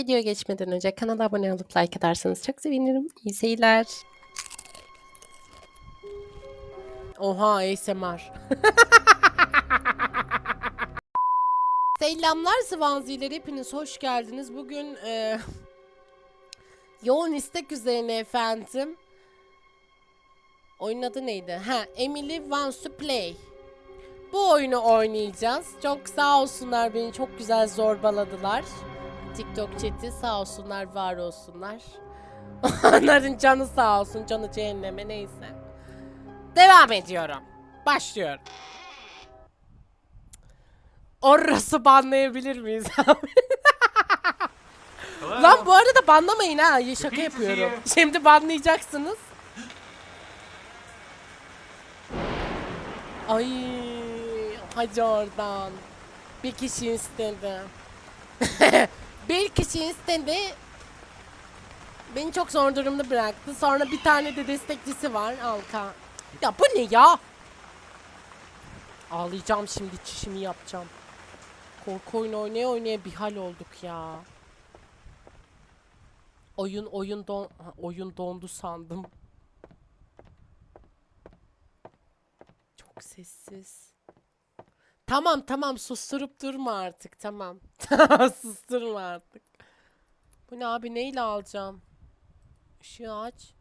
Videoya geçmeden önce kanala abone olup like ederseniz çok sevinirim. İyi seyirler. Oha ASMR. Selamlar Svanziler hepiniz hoş geldiniz. Bugün e, yoğun istek üzerine efendim. Oyunun adı neydi? Ha, Emily Wants to Play. Bu oyunu oynayacağız. Çok sağ olsunlar beni çok güzel zorbaladılar. TikTok chat'i sağ olsunlar, var olsunlar. Onların canı sağ olsun, canı cehenneme neyse. Devam ediyorum. Başlıyorum. Orası banlayabilir miyiz abi? Lan bu arada banlamayın ha. Şaka yapıyorum. Şimdi banlayacaksınız. Ay, hadi oradan. Bir kişi istedi. bir kişi istedi. Beni çok zor durumda bıraktı. Sonra bir tane de destekçisi var. Alka. Ya bu ne ya? Ağlayacağım şimdi çişimi yapacağım. Korku oyunu oynaya oynaya bir hal olduk ya. Oyun oyun don oyun dondu sandım. Çok sessiz. Tamam tamam susturup durma artık tamam. Susturma artık. Bu ne abi neyle alacağım? Işığı aç.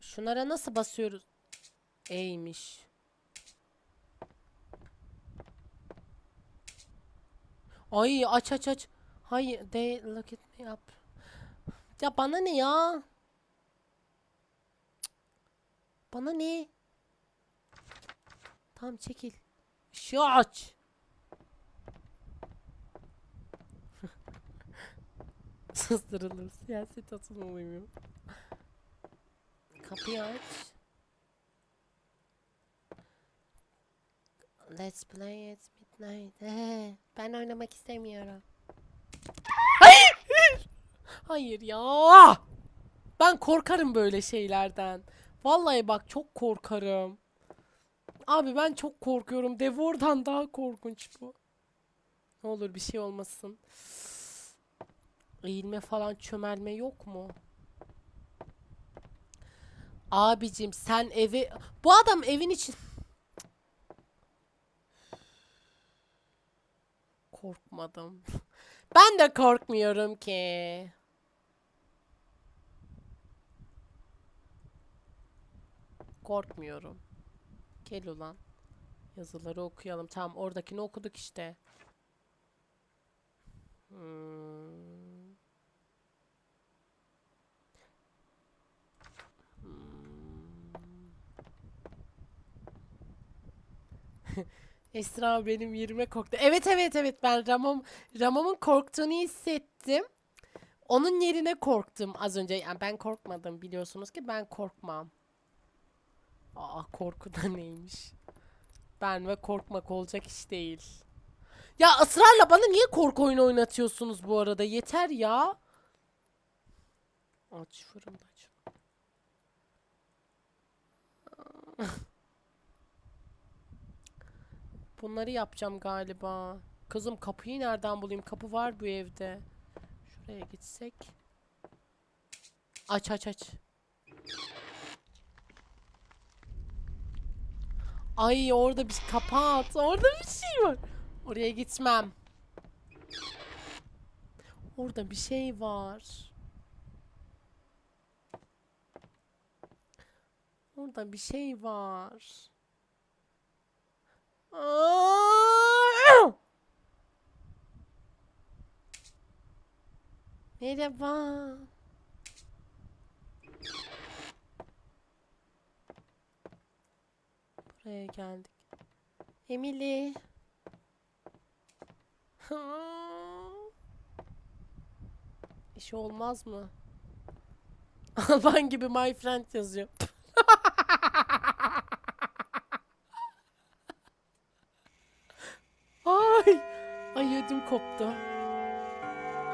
Şunlara nasıl basıyoruz? E'ymiş. Ay aç aç aç. Hayır they look at me up. Ya bana ne ya? Bana ne? Tamam çekil. Işığı aç. Susturulur. Siyaset atılmalıyım. Kapıyı aç. Let's play at midnight. Ben oynamak istemiyorum. Hayır! Hayır ya! Ben korkarım böyle şeylerden. Vallahi bak çok korkarım. Abi ben çok korkuyorum. Devor'dan daha korkunç bu. Ne olur bir şey olmasın. Eğilme falan çömelme yok mu? Abicim sen evi... Bu adam evin için... Korkmadım. Ben de korkmuyorum ki. Korkmuyorum. Gel ulan. Yazıları okuyalım. Tamam oradakini okuduk işte. Hmm. Hmm. Esra benim yerime korktu. Evet evet evet ben Ramom Ramom'un korktuğunu hissettim. Onun yerine korktum az önce. Yani ben korkmadım biliyorsunuz ki ben korkmam. Aa korku da neymiş? Ben ve korkmak olacak iş değil. Ya ısrarla bana niye korku oyunu oynatıyorsunuz bu arada? Yeter ya. Aç fırında aç. Bunları yapacağım galiba. Kızım kapıyı nereden bulayım? Kapı var bu evde. Şuraya gitsek. Aç aç aç. Ay orada bir kapat. Orada bir şey var. Oraya gitmem. Orada bir şey var. Orada bir şey var. Aa! Merhaba. Buraya geldik. Emily. İşi olmaz mı? Alban gibi my friend yazıyor. Ay, ay ödüm koptu.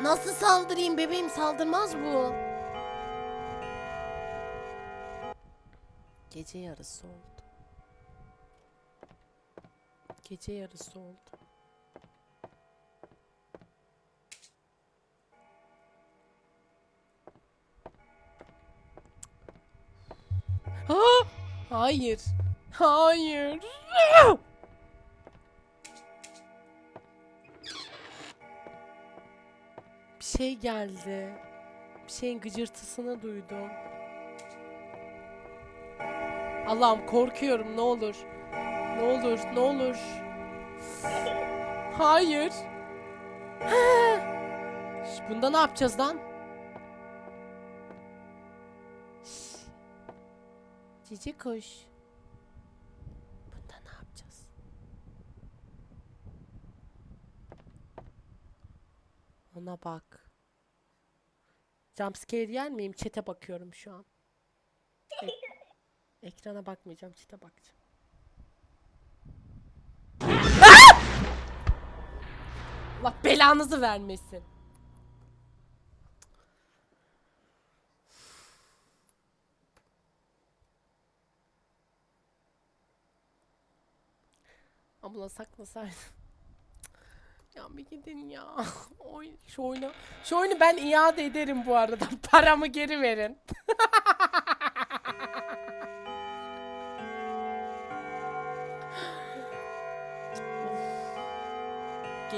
Nasıl saldırayım bebeğim saldırmaz bu. Gece yarısı oldu. Gece yarısı oldu. Ha! Hayır. Hayır. Bir şey geldi. Bir şeyin gıcırtısını duydum. Allah'ım korkuyorum ne olur. Ne olur, ne olur. Hayır. Bunda ne yapacağız lan? Cici kuş. Bunda ne yapacağız? Ona bak. Jumpscare yer miyim? Çete bakıyorum şu an. Ek- Ekrana bakmayacağım, çete bakacağım. Allah belanızı vermesin. Abla saklasaydın. Ya bir gidin ya. Oy, şu oyunu, şu oyunu ben iade ederim bu arada. Paramı geri verin.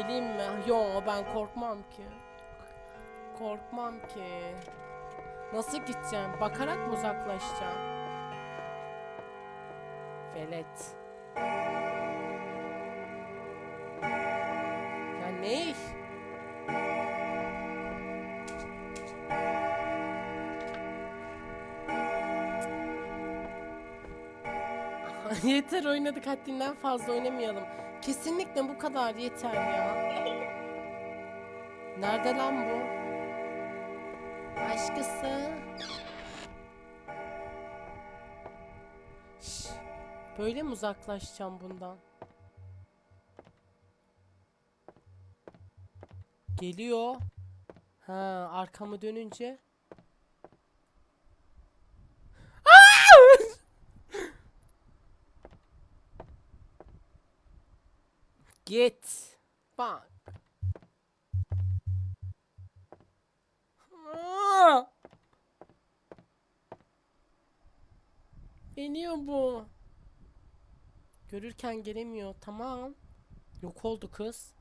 Geleyim mi? Yo ben korkmam ki. Korkmam ki. Nasıl gideceğim? Bakarak mı uzaklaşacağım? Velet. Ya ne? yeter oynadık haddinden fazla oynamayalım. Kesinlikle bu kadar yeter ya. Nerede lan bu? Aşkısı. Şş, böyle mi uzaklaşacağım bundan? Geliyor. Ha, arkamı dönünce. Aa! Git. Bak. Geliyor bu. Görürken gelemiyor. Tamam. Yok oldu kız.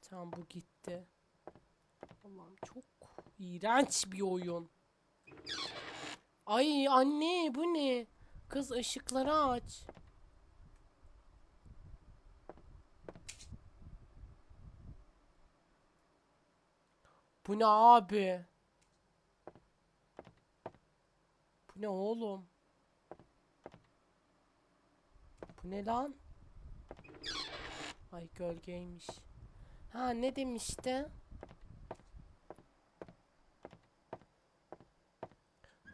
Tamam bu gitti. Allah'ım çok iğrenç bir oyun. Ay anne bu ne? Kız ışıkları aç. Bu ne abi? Bu ne oğlum? Bu ne lan? Ay gölgeymiş. Ha ne demişti?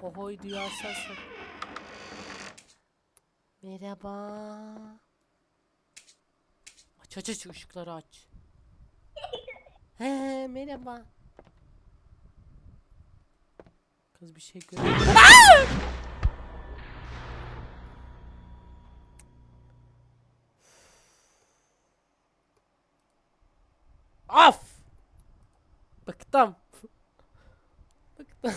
Ohoy duyarsan sak- Merhaba. Aç aç aç ışıkları aç. He merhaba. Kız bir şey görüyor. Af! Bıktım. Bıktım.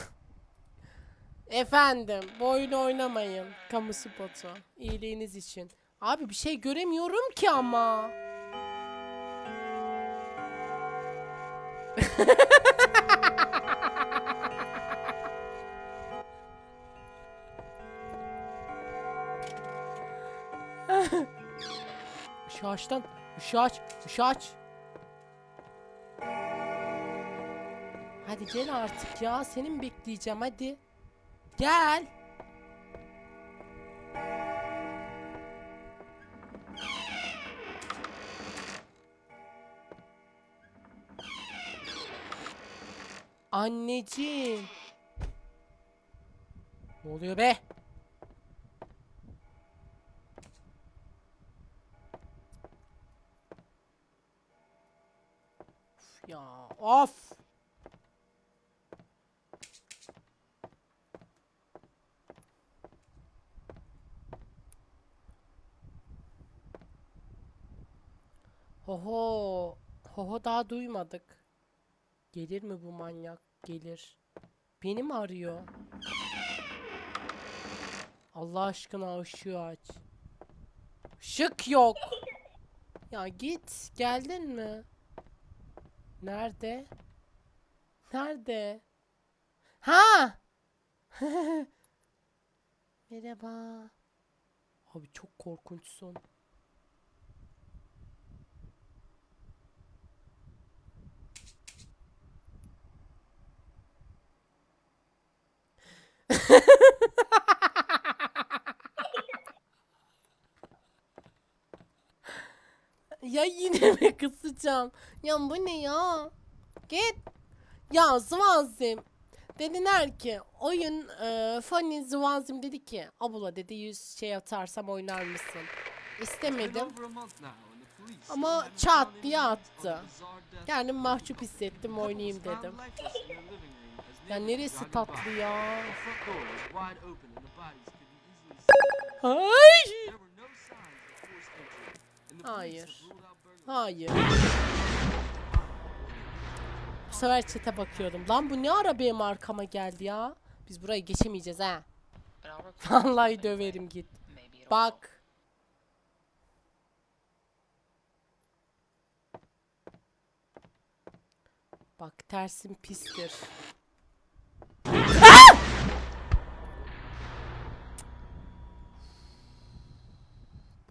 Efendim, bu oyunu oynamayın. Kamu spotu. İyiliğiniz için. Abi bir şey göremiyorum ki ama. Işığı aç lan. Işığı aç. Işığı aç. Hadi gel artık ya. Senin bekleyeceğim hadi. Gel. Anneciğim. Ne oluyor be? Of ya. Of. Hoho. Hoho daha duymadık. Gelir mi bu manyak? Gelir. Beni mi arıyor? Allah aşkına ışığı aç. Işık yok. Ya git. Geldin mi? Nerede? Nerede? Ha! Merhaba. Abi çok korkunçsun. Ya yine mi kısacağım? Ya bu ne ya? Git. Ya Zıvazim. Dediler ki oyun e, Fanny Zıvazim dedi ki abla dedi 100 şey atarsam oynar mısın? İstemedim. Ama çat diye attı. Kendim mahcup hissettim oynayayım dedim. Ya neresi tatlı ya? Hayır. Hayır. Hayır. Bu sefer çete bakıyordum. Lan bu ne ara benim arkama geldi ya? Biz burayı geçemeyeceğiz ha. Vallahi döverim git. Bak. Bak tersin pistir.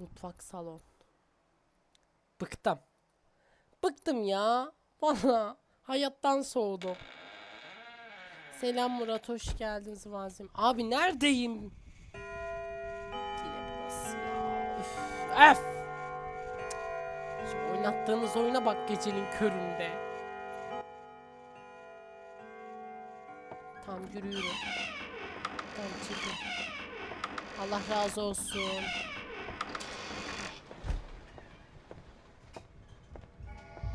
Mutfak salon. Bıktım. Bıktım ya. Valla hayattan soğudum. Selam Murat hoş geldin Zıvazim. Abi neredeyim? Yine. Üf. Öf. Şu oynattığınız oyuna bak gecenin köründe. Tamam yürü yürü. Tamam çekil. Allah razı olsun.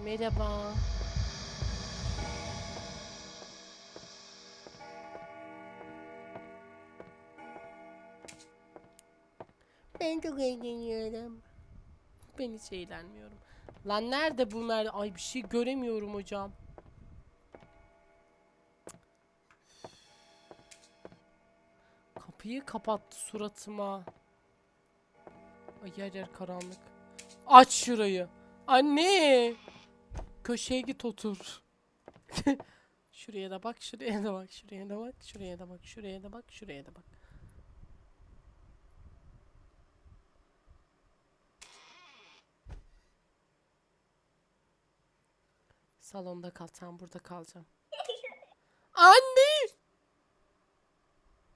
Merhaba. Ben çok eğleniyorum. Ben hiç eğlenmiyorum. Lan nerede bu mer? Ay bir şey göremiyorum hocam. Kapıyı kapattı suratıma. Ay yer yer karanlık. Aç şurayı. Anne. Köşeye git otur. şuraya da bak, şuraya da bak, şuraya da bak, şuraya da bak, şuraya da bak, şuraya da bak. Salonda kal, sen burada kalacağım. Anne!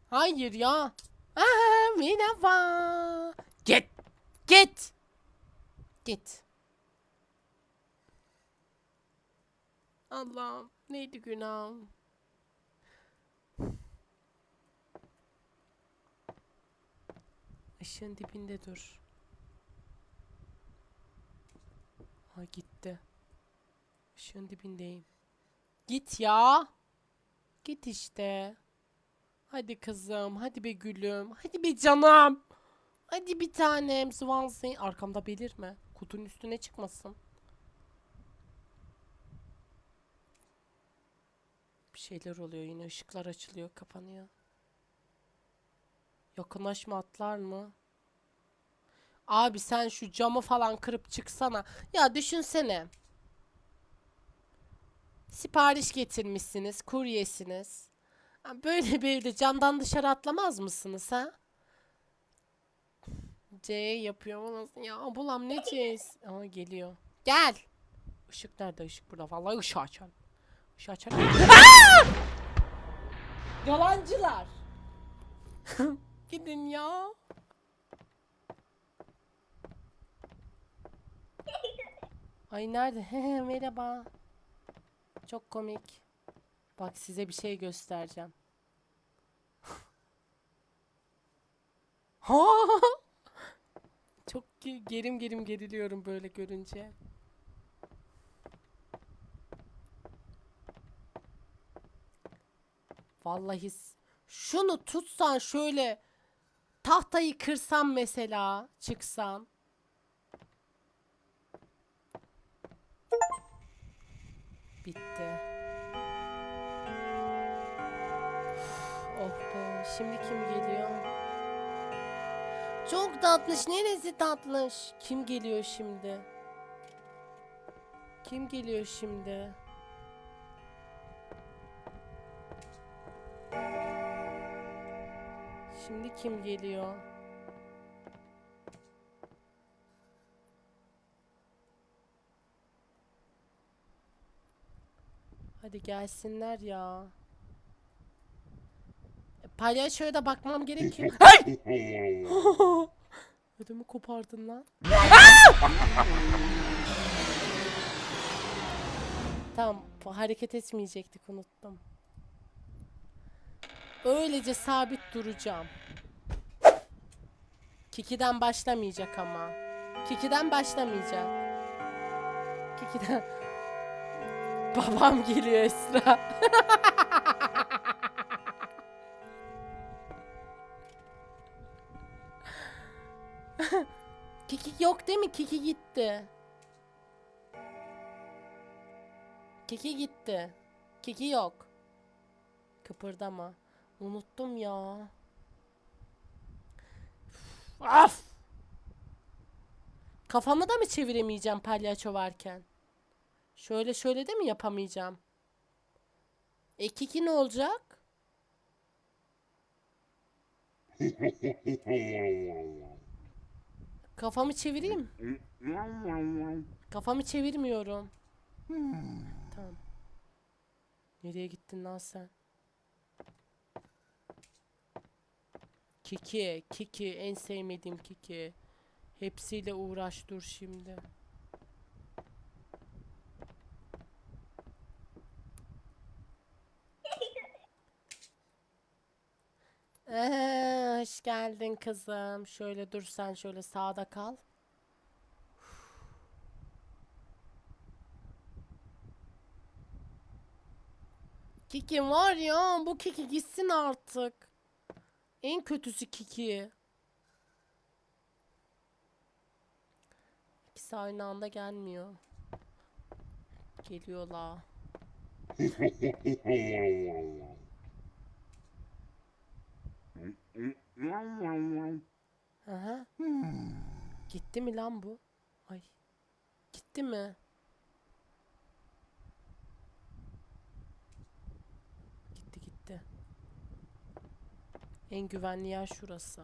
Hayır ya. Aa, merhaba. Git. Git. Git. Allah'ım neydi günahım? Işığın dibinde dur. Ha gitti. Işığın dibindeyim. Git ya. Git işte. Hadi kızım, hadi be gülüm, hadi be canım. Hadi bir tanem Swansea. Arkamda belirme. Kutunun üstüne çıkmasın. Bir şeyler oluyor yine. ışıklar açılıyor, kapanıyor. Yakınlaşma atlar mı? Abi sen şu camı falan kırıp çıksana. Ya düşünsene. Sipariş getirmişsiniz, kuryesiniz. Böyle bir evde camdan dışarı atlamaz mısınız ha? C yapıyor nasıl ya ablam ne C'si? Ama geliyor. Gel. Işık nerede? Işık burada. Vallahi ışığı açarım. Açarım. Aa! Yalancılar. Gidin ya. Ay nerede? Merhaba. Çok komik. Bak size bir şey göstereceğim. Ha! Çok ge- gerim gerim geriliyorum böyle görünce. Vallahi şunu tutsan şöyle tahtayı kırsan mesela çıksan. Bitti. Oh be. Şimdi kim geliyor? Çok tatlış. Neresi tatlış? Kim geliyor şimdi? Kim geliyor şimdi? Şimdi kim geliyor? Hadi gelsinler ya. E, Palyaçoya da bakmam gerekiyor. Ay! Ödümü kopardın lan. tamam hareket etmeyecektik unuttum. Öylece sabit duracağım. Kiki'den başlamayacak ama. Kiki'den başlamayacak. Kiki'den... Babam geliyor Esra. Kiki yok değil mi? Kiki gitti. Kiki gitti. Kiki yok. Kıpırdama. Unuttum ya. Af! Kafamı da mı çeviremeyeceğim palyaço varken? Şöyle şöyle de mi yapamayacağım? E Kiki ne olacak? Kafamı çevireyim. Kafamı çevirmiyorum. Tamam. Nereye gittin lan sen? Kiki, Kiki en sevmediğim Kiki. Hepsiyle uğraş dur şimdi. Ee, hoş geldin kızım. Şöyle dur sen şöyle sağda kal. Kiki var ya bu Kiki gitsin artık. En kötüsü Kiki. İkisi aynı anda gelmiyor. Geliyorlar. Aha. Gitti mi lan bu? Ay. Gitti mi? Gitti gitti. En güvenli yer şurası.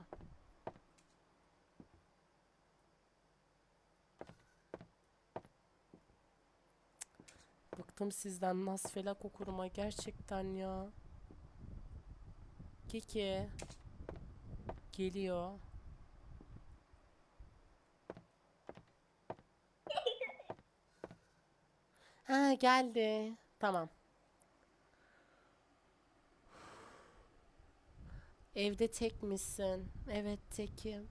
Bıktım sizden nasfelak okuruma gerçekten ya. Kiki. Geliyor. Ha geldi. Tamam. Evde tek misin? Evet tekim.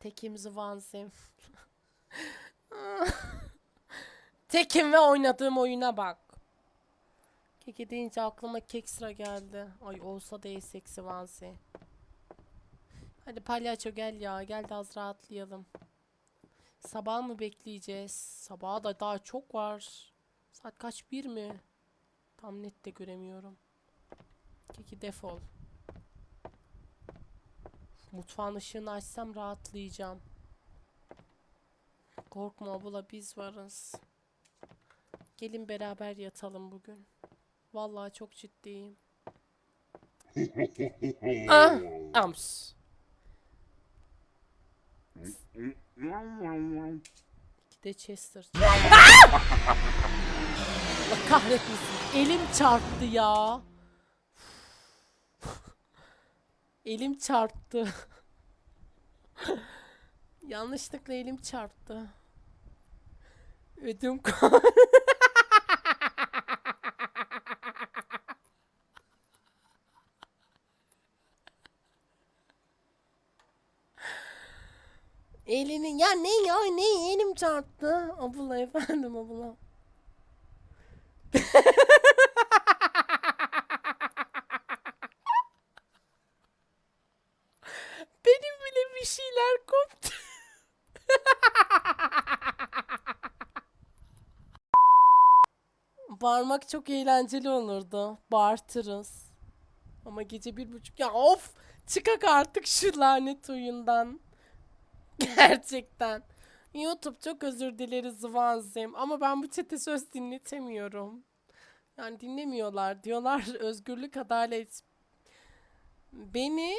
Tekim zıvanzim. Tekim ve oynadığım oyuna bak. Keki deyince aklıma kek sıra geldi. Ay olsa da seksi vansi. Hadi palyaço gel ya. Gel de az rahatlayalım. Sabah mı bekleyeceğiz? Sabaha da daha çok var. Saat kaç bir mi? Tam net de göremiyorum. Keki defol. Mutfağın ışığını açsam rahatlayacağım. Korkma abla biz varız. Gelin beraber yatalım bugün. Vallahi çok ciddiyim. ah, ams. İki de Chester. Allah kahretmesin. Elim çarptı ya. Elim çarptı. Yanlışlıkla elim çarptı. Ödüm. Elini ya ne ya ne elim çarptı. Abla efendim abla. Benim bile bir şeyler koptu. Bağırmak çok eğlenceli olurdu. Bağırtırız. Ama gece bir buçuk ya of çıkak artık şu lanet oyundan. Gerçekten. YouTube çok özür dileriz Zıvanzim ama ben bu çete söz dinletemiyorum. Yani dinlemiyorlar. Diyorlar özgürlük, adalet. Beni,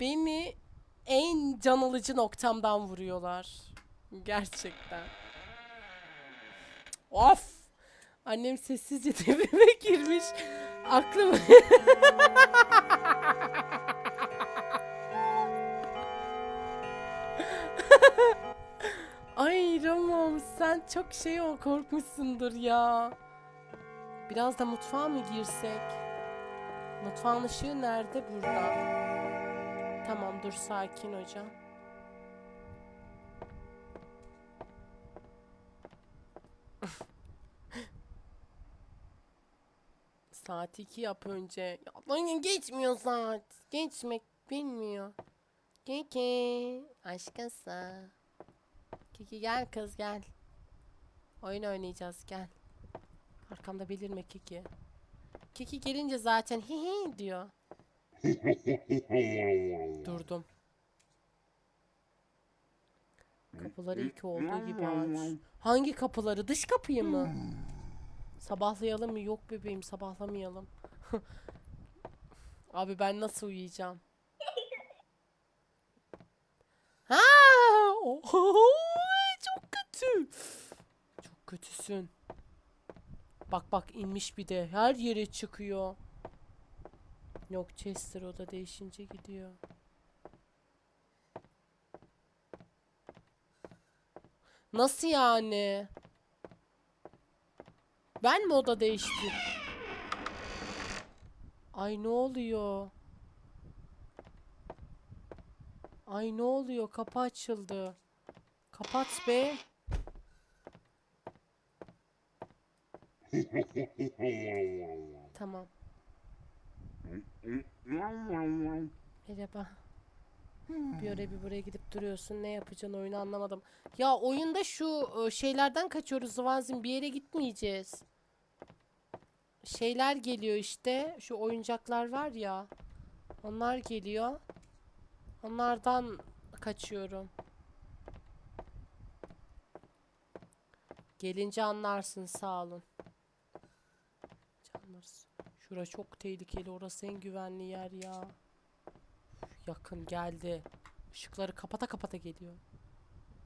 beni en can alıcı noktamdan vuruyorlar. Gerçekten. Of! Annem sessizce tepeme girmiş. Aklım... Ay Ramon sen çok şey ol korkmuşsundur ya. Biraz da mutfağa mı girsek? Mutfağın ışığı nerede? Burada. Tamam dur sakin hocam. Saat 2 yap önce. Lan geçmiyor saat. Geçmek bilmiyor. Kiki. Aşkısı. Kiki gel kız gel. Oyun oynayacağız gel. Arkamda belirme Kiki. Kiki gelince zaten hi hi diyor. Durdum. Kapıları ilk olduğu gibi aç. Hangi kapıları? Dış kapıyı mı? Sabahlayalım mı? Yok bebeğim sabahlamayalım. Abi ben nasıl uyuyacağım? Ha! Oho! Çok kötü. Çok kötüsün. Bak bak inmiş bir de. Her yere çıkıyor. Yok Chester o da değişince gidiyor. Nasıl yani? Ben mi oda değiştim? Ay ne oluyor? Ay ne oluyor? Kapı açıldı. Kapat be. Tamam. Merhaba. Bir oraya bir buraya gidip duruyorsun. Ne yapacaksın oyunu anlamadım. Ya oyunda şu e, şeylerden kaçıyoruz Zıvanzim. Bir yere gitmeyeceğiz. Şeyler geliyor işte. Şu oyuncaklar var ya. Onlar geliyor. Onlardan kaçıyorum. Gelince anlarsın sağ olun. Şura çok tehlikeli. Orası en güvenli yer ya. Yakın geldi. Işıkları kapata kapata geliyor.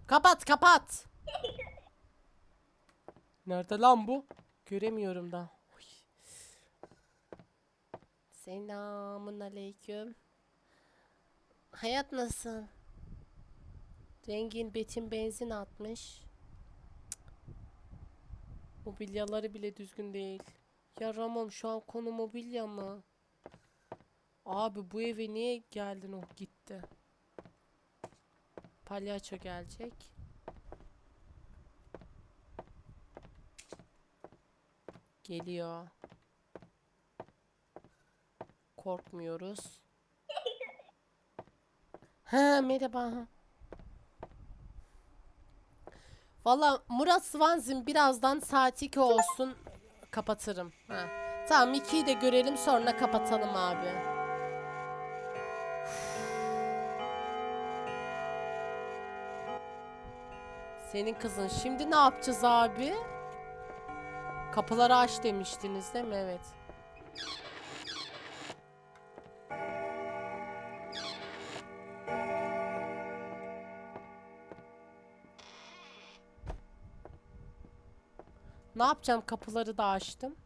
Kapat kapat. Nerede lan bu? Göremiyorum da. Oy. Selamun aleyküm. Hayat nasıl? Rengin Betin benzin atmış. Mobilyaları bile düzgün değil. Ya Ramon şu an konu mobilya mı? Abi bu eve niye geldin o gitti. Palyaço gelecek. Geliyor. Korkmuyoruz. Ha merhaba. Valla Murat Svanzin birazdan saat 2 olsun kapatırım. Ha. Tamam 2'yi de görelim sonra kapatalım abi. Senin kızın şimdi ne yapacağız abi? Kapıları aç demiştiniz değil mi? Evet. Ne yapacağım? Kapıları da açtım.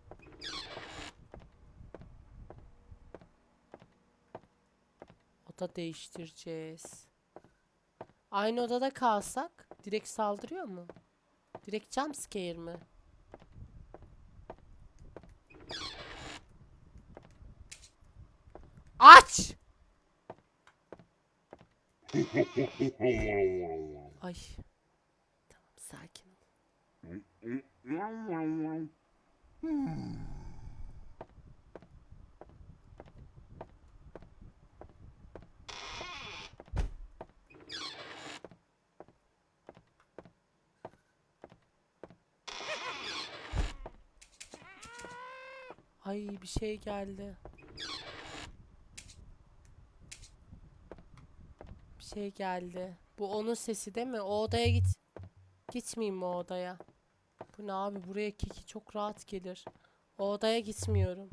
Oda değiştireceğiz. Aynı odada kalsak direkt saldırıyor mu? Direkt jump scare mi? Aç! Ay. Ay bir şey geldi. Bir şey geldi. Bu onun sesi değil mi? O odaya git. Gitmeyeyim mi o odaya? Bu ne abi? Buraya keki çok rahat gelir. O odaya gitmiyorum.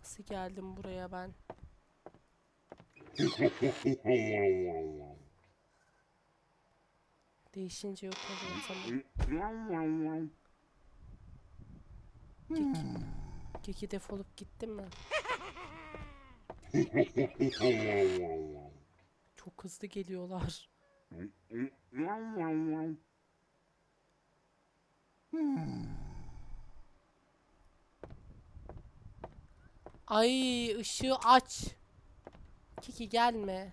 Nasıl geldim buraya ben? Değişince yok oluyor tamam. Keki. Keki defolup gitti mi? Çok hızlı geliyorlar. Ay ışığı aç. Kiki gelme.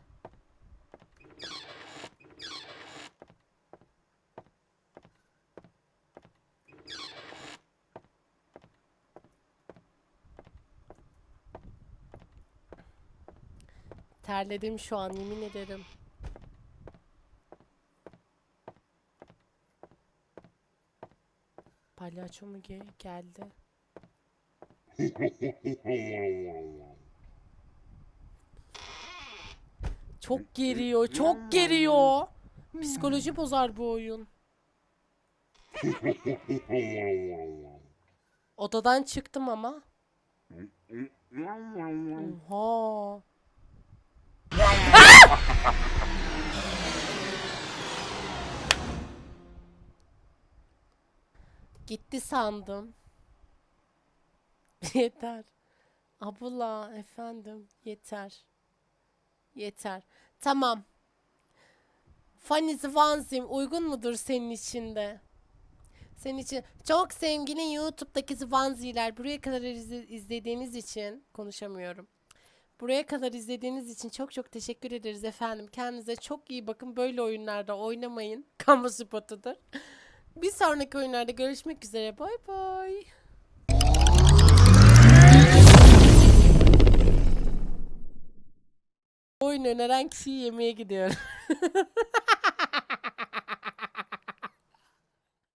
Terledim şu an yemin ederim. Palyaço mu ge- geldi? Çok geriyor, çok geriyor. Psikoloji bozar bu oyun. Odadan çıktım ama. Oha. Gitti sandım. Yeter. Abla efendim yeter. Yeter. Tamam. Fanny Zvanzim uygun mudur senin için de? Senin için çok sevgili YouTube'daki Zvanziler buraya kadar izle- izlediğiniz için konuşamıyorum. Buraya kadar izlediğiniz için çok çok teşekkür ederiz efendim. Kendinize çok iyi bakın. Böyle oyunlarda oynamayın. Kamu spotudur. Bir sonraki oyunlarda görüşmek üzere. Bay bay. Oyun öneren kişiyi yemeğe gidiyor.